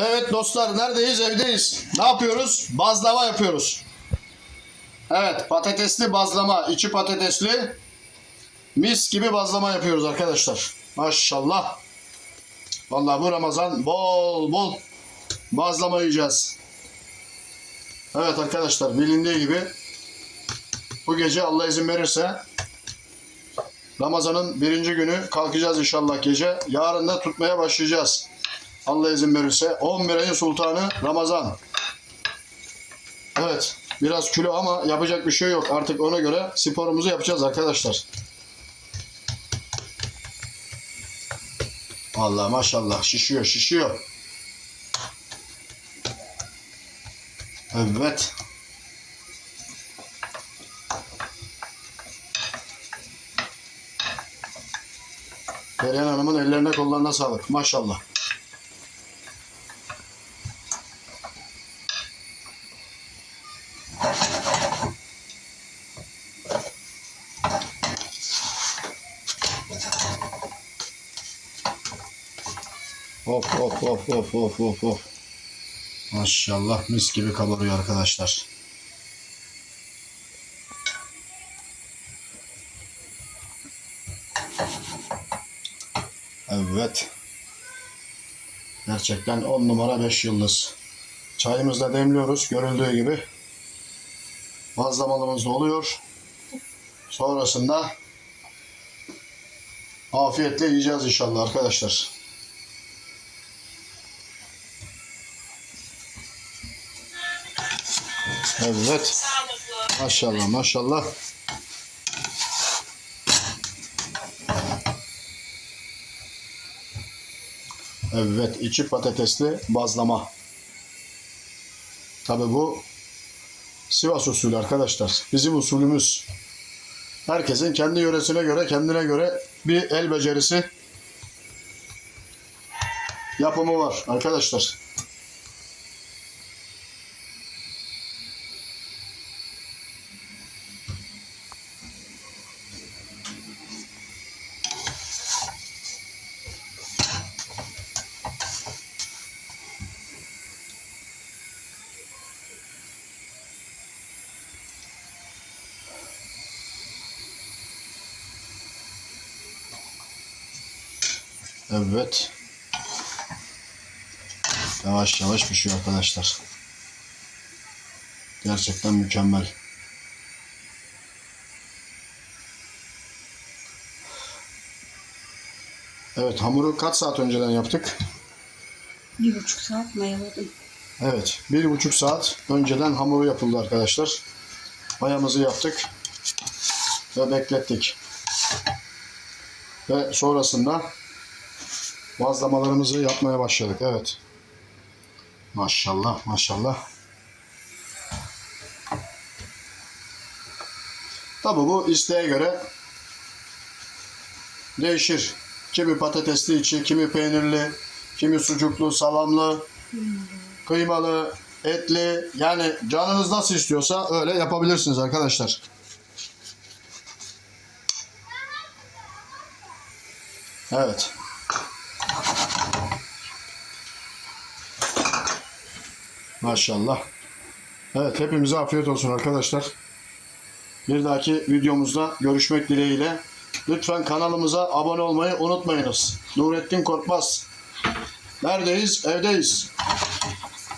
Evet dostlar neredeyiz? Evdeyiz. Ne yapıyoruz? Bazlama yapıyoruz. Evet patatesli bazlama. içi patatesli. Mis gibi bazlama yapıyoruz arkadaşlar. Maşallah. Vallahi bu Ramazan bol bol bazlama yiyeceğiz. Evet arkadaşlar bilindiği gibi bu gece Allah izin verirse Ramazan'ın birinci günü kalkacağız inşallah gece. Yarın da tutmaya başlayacağız. Allah izin verirse. 11 ayın sultanı Ramazan. Evet. Biraz kilo ama yapacak bir şey yok. Artık ona göre sporumuzu yapacağız arkadaşlar. Vallahi maşallah şişiyor şişiyor. Evet. Perihan Hanım'ın ellerine kollarına sağlık. Maşallah. Of of of of of of of. Maşallah mis gibi kabarıyor arkadaşlar. Evet. Gerçekten 10 numara 5 yıldız. Çayımızı da demliyoruz görüldüğü gibi. Bazlamalımız oluyor. Sonrasında afiyetle yiyeceğiz inşallah arkadaşlar. Evet. Maşallah maşallah. Evet içi patatesli bazlama. Tabi bu Sivas usulü arkadaşlar. Bizim usulümüz. Herkesin kendi yöresine göre kendine göre bir el becerisi yapımı var arkadaşlar. Evet. Yavaş yavaş pişiyor arkadaşlar. Gerçekten mükemmel. Evet hamuru kaç saat önceden yaptık? Bir buçuk saat mayaladım. Evet bir buçuk saat önceden hamuru yapıldı arkadaşlar. Mayamızı yaptık ve beklettik. Ve sonrasında bazlamalarımızı yapmaya başladık. Evet. Maşallah maşallah. Tabi bu isteğe göre değişir. Kimi patatesli içi, kimi peynirli, kimi sucuklu, salamlı, kıymalı, etli. Yani canınız nasıl istiyorsa öyle yapabilirsiniz arkadaşlar. Evet. Maşallah. Evet hepimize afiyet olsun arkadaşlar. Bir dahaki videomuzda görüşmek dileğiyle. Lütfen kanalımıza abone olmayı unutmayınız. Nurettin Korkmaz. Neredeyiz? Evdeyiz.